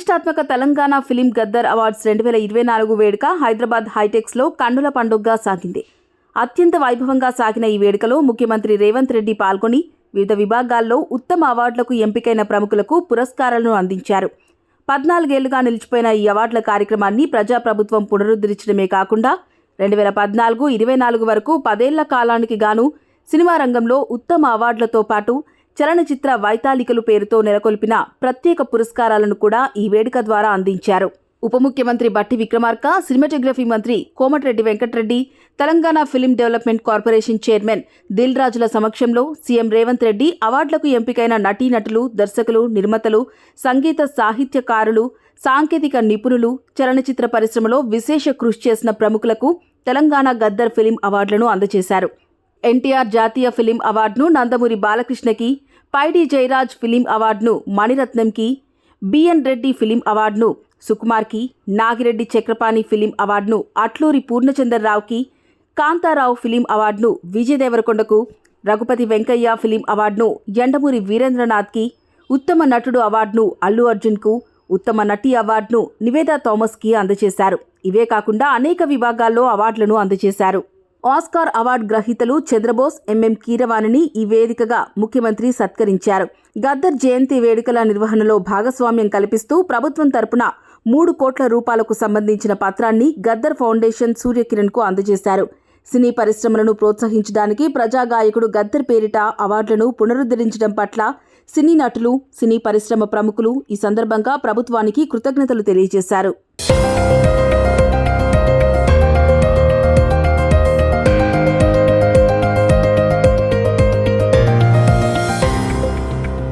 ప్రతిష్టాత్మక Telangana film Gaddar awards రెండు వేల ఇరవై నాలుగు వేడుక హైదరాబాద్ హైటెక్స్లో కన్నుల పండుగగా సాగింది. అత్యంత వైభవంగా సాగిన ఈ వేడుకలో ముఖ్యమంత్రి రేవంత్ రెడ్డి పాల్గొని వివిధ విభాగాల్లో ఉత్తమ అవార్డులకు ఎంపికైన ప్రముఖులకు పురస్కారాలను అందించారు. పద్నాలుగేళ్ళుగా నిలిచిపోయిన ఈ అవార్డుల కార్యక్రమాన్ని ప్రజాప్రభుత్వం పునరుద్ధరించడమే కాకుండా రెండు వేల పద్నాలుగు ఇరవై నాలుగు వరకు పదేళ్ళ కాలానికి గాను సినిమా రంగంలో ఉత్తమ అవార్డులతో పాటు చలనచిత్ర వైతాళికలు పేరుతో నెలకొల్పిన ప్రత్యేక పురస్కారాలను కూడా ఈ వేడుక ద్వారా అందించారు. ఉప ముఖ్యమంత్రి బట్టి విక్రమార్క సినిమాటోగ్రఫీ మంత్రి Komatireddy Venkat Reddy Telangana film development corporation chairman Dil రాజుల సమక్షంలో సీఎం రేవంత్ రెడ్డి అవార్డులకు ఎంపికైన నటీనటులు దర్శకులు నిర్మాతలు సంగీత సాహిత్యకారులు సాంకేతిక నిపుణులు చలనచిత్ర పరిశ్రమలో విశేష కృషి చేసిన ప్రముఖులకు తెలంగాణ గద్దర్ ఫిలిం అవార్డులను అందజేశారు. ఎన్టీఆర్ జాతీయ ఫిలిం అవార్డును నందమూరి బాలకృష్ణకి పైడి జయరాజ్ ఫిలిం అవార్డును మణిరత్నంకి బిఎన్ రెడ్డి ఫిలిం అవార్డును సుకుమార్కి నాగిరెడ్డి చక్రపాణి ఫిలిం అవార్డును అట్లూరి పూర్ణచంద్రరావుకి కాంతారావు ఫిలిం అవార్డును విజయ్ దేవరకొండకు రఘుపతి వెంకయ్య ఫిలిం అవార్డును ఎండమూరి వీరేంద్రనాథ్కి ఉత్తమ నటుడు అవార్డును అల్లు అర్జున్కు ఉత్తమ నటి అవార్డును నివేదా థామస్కి అందజేశారు. ఇవే కాకుండా అనేక విభాగాల్లో అవార్డులను అందజేశారు. ఆస్కార్ అవార్డు గ్రహీతలు చంద్రబోస్ ఎంఎం కీరవాణిని ఈ వేదికగా ముఖ్యమంత్రి సత్కరించారు. గద్దర్ జయంతి వేడుకల నిర్వహణలో భాగస్వామ్యం కల్పిస్తూ ప్రభుత్వం తరపున మూడు కోట్ల రూపాయలకు సంబంధించిన పత్రాన్ని గద్దర్ ఫౌండేషన్ సూర్యకిరణ్కు అందజేశారు. సినీ పరిశ్రమలను ప్రోత్సహించడానికి ప్రజాగాయకుడు గద్దర్ పేరిట అవార్డులను పునరుద్ధరించడం పట్ల సినీ నటులు సినీ పరిశ్రమ ప్రముఖులు ఈ సందర్భంగా ప్రభుత్వానికి కృతజ్ఞతలు తెలియజేశారు.